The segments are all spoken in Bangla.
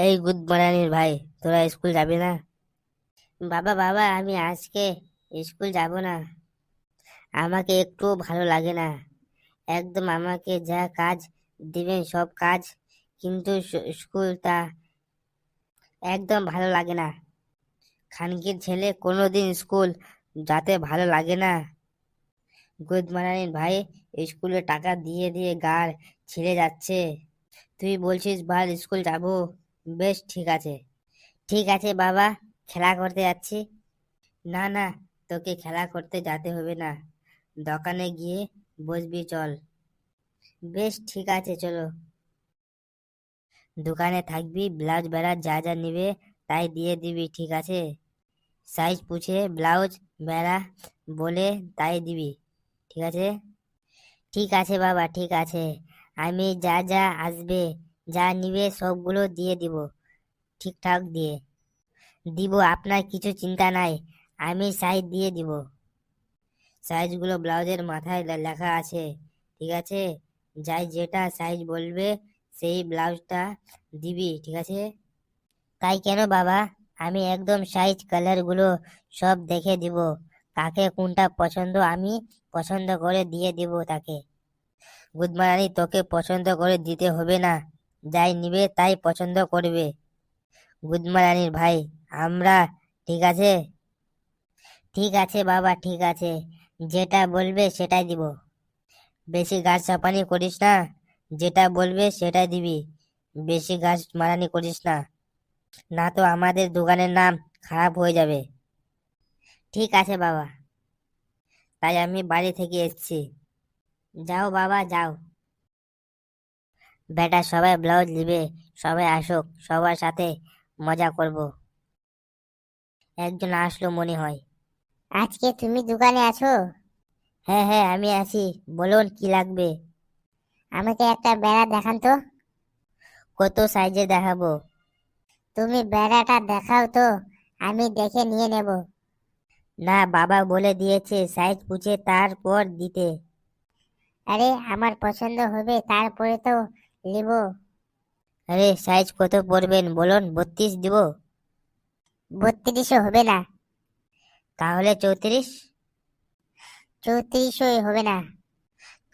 এই গুড মর্নিং ভাই, তোরা স্কুল যাবি না? বাবা বাবা, আমি আজকে স্কুল যাব না। আমাকে একটু ভালো লাগে না। একদম আমাকে যা কাজ দিবেন, সব কাজ। কিন্তু স- স্কুলটা একদম ভালো লাগে না। খানকির ছেলে কোনোদিন স্কুল যাতে ভালো লাগে না। গুড মর্নিং ভাই, স্কুলে টাকা দিয়ে দিয়ে গার ছিঁড়ে যাচ্ছে। তুই বলছিস ভাই স্কুল যাব? বেশ, ঠিক আছে। ঠিক আছে বাবা, খেলা করতে যাচ্ছি। না না, তোকে খেলা করতে যেতে হবে না। দোকানে গিয়ে বসবি, চল। বেশ, ঠিক আছে, চলো। দোকানে থাকবি, ব্লাউজ বেড়া যা যা নিবে তাই দিয়ে দিবি, ঠিক আছে? সাইজ পুছে ব্লাউজ বেড়া বলে তাই দিবি, ঠিক আছে? ঠিক আছে বাবা, ঠিক আছে। আমি যা যা আসবে যা নিবে সবগুলো দিয়ে দিব, ঠিকঠাক দিয়ে। দিব, আপনার কিছু চিন্তা নাই, আমি সাইজ দিয়ে দিব। সাইজগুলো ব্লাউজের মাথায় লেখা আছে, ঠিক আছে? যাই যেটা সাইজ বলবে, সেই ব্লাউজটা দিবি, ঠিক আছে? তাই কেন বাবা? আমি একদম সাইজ কালারগুলো সব দেখে দিব। কাকে কোনটা পছন্দ আমি পছন্দ করে দিয়ে দিব তাকে। গুদমারানি তোকে পছন্দ করে দিতে হবে না। যাই নিবে তাই পছন্দ করবে। গুদমারানির ভাই, আমরা ঠিক আছে? ঠিক আছে বাবা, ঠিক আছে। যেটা বলবে সেটাই দিব। বেশি গাছ চাপানি করিস না, যেটা বলবে সেটাই দিবি। বেশি গাছ মারানি করিস না না তো আমাদের দোকানের নাম খারাপ হয়ে যাবে। ঠিক আছে বাবা। তাই আমি বাড়ি থেকে এসেছি। যাও বাবা, যাও। বেটা সবাই ব্লাউজ নিবে সবাই আসুক সবার সাথে মজা করব। একজন আসলো মনে হয়। আজকে তুমি দোকানে আছো? হ্যাঁ হ্যাঁ আমি আছি। বলুন কি লাগবে? আমাকে একটা বেড়া দেখান তো। কত সাইজে দেখাবো? তুমি বেড়াটা দেখাও তো আমি দেখে নিয়ে নেব। না বাবা বলে দিয়েছে সাইজ পুছে তারপর দিতে। আরে আমার পছন্দ হবে তারপরে তো নিব? আরে সাইজ কত পড়বেন বলুন বত্রিশ দিব? বত্রিশও হবে না। তাহলে চৌত্রিশ? চৌত্রিশও হবে না।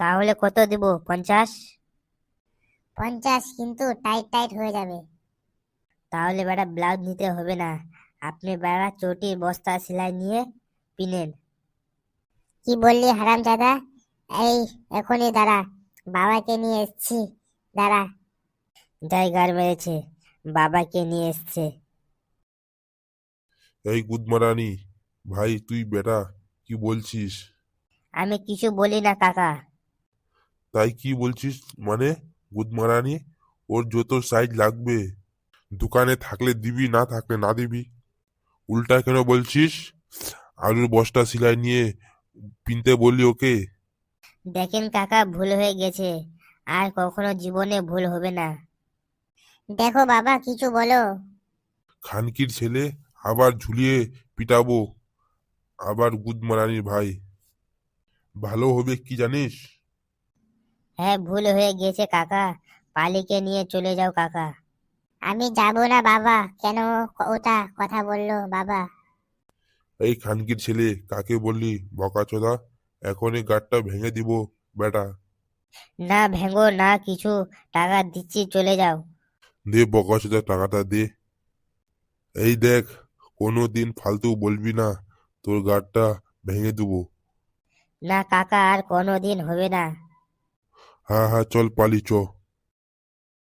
তাহলে কত দিব পঞ্চাশ? পঞ্চাশ কিন্তু টাইট টাইট হয়ে যাবে। তাহলে বেটা ব্লাউজ নিতে হবে না। আপনি বেড়া চটির বস্তা সেলাই নিয়ে পিনেন। কি বললি হারাম দাদা এই এখনই দাঁড়া বাবাকে নিয়ে এসছি। দাঁড়া। জায়গার মেরেছে বাবাকে নিয়ে এসছে। এই গুদমারানি ভাই তুই বেটা কি বলছিস? আমি কিছু বলি না কাকা। তাই কি বলছিস মানে গুদমারানি? ওর যত সাইজ লাগবে দোকানে থাকলে দিবি না থাকলে না দিবি। উল্টা কেন বলছিস? আলুর বস্তা সেলাই নিয়ে পিনতে বললি ওকে। দেখেন কাকা ভুল হয়ে গেছে। আর কখনো জীবনে ভুল হবে না। দেখো বাবা কিছু বলো। খানকির ছেলে আবার ঝুলিয়ে পিটাবো। আবার গুদমারানির ভাই। ভালো হবে কি জানিস? হ্যাঁ ভুল হয়ে গেছে কাকা। পালিকে নিয়ে চলে যাও কাকা। আমি যাব না বাবা। কেন ওটা কথা বলল বাবা। এই খানকির ছেলে কাকে বললি বকাচোদা? এখনই গাড়টা ভেঙে দিব বেটা না ভেঙো না কিছু টাকা দিচ্ছি চলে যাও। দে বকাচোদা টাকাটা দে। এই দেখ কোনো দিন ফালতু বলবি না তোর গাড়টা ভেঙে দেবো। না কাকা আর কোনো দিন হবে না। হ্যাঁ হ্যাঁ চল পালি চ।